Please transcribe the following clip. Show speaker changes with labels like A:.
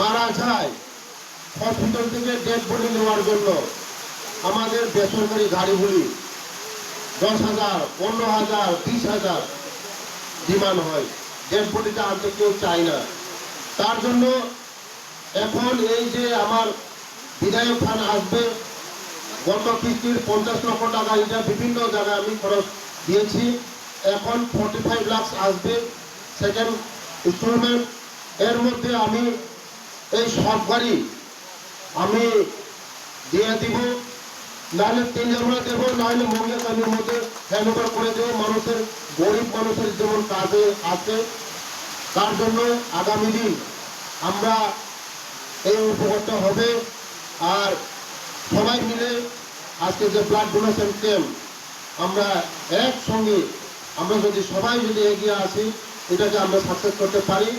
A: মারা যায় হসপিটাল থেকে ডেড বডি নেওয়ার জন্য আমাদের বেসরকারি গাড়িগুলি দশ হাজার, পনেরো হাজার, বিশ হাজার ডিমান্ড হয়। ডেড বডিটা আনতে কেউ চায় না। তার জন্য এখন এই যে আমার বিধায়ক খান আসবে, গত কিস্তির পঞ্চাশ লক্ষ টাকা, এটা বিভিন্ন জায়গায় আমি খরচ দিয়েছি। এখন ফর্টি ফাইভ লাখ আসবে। সেকেন্ড ইনস্টলমেন্ট এর মধ্যে আমি এই গাড়ি আমি দিয়ে দিব, নাহলে তিন জমা দেবো, নাহলে মহিলা কামির মধ্যে হ্যান্ড ওভার করে দেবো, মানুষের, গরিব মানুষের যেমন কাজে আছে, তার জন্য আগামী দিন আমরা এই উপকারটা হবে। আর সবাই মিলে আজকে যে ব্লাড ডোনেশন ক্যাম্প আমরা একসঙ্গে, আমরা যদি সবাই যদি এগিয়ে আসি, এটাকে আমরা সাকসেস করতে পারি।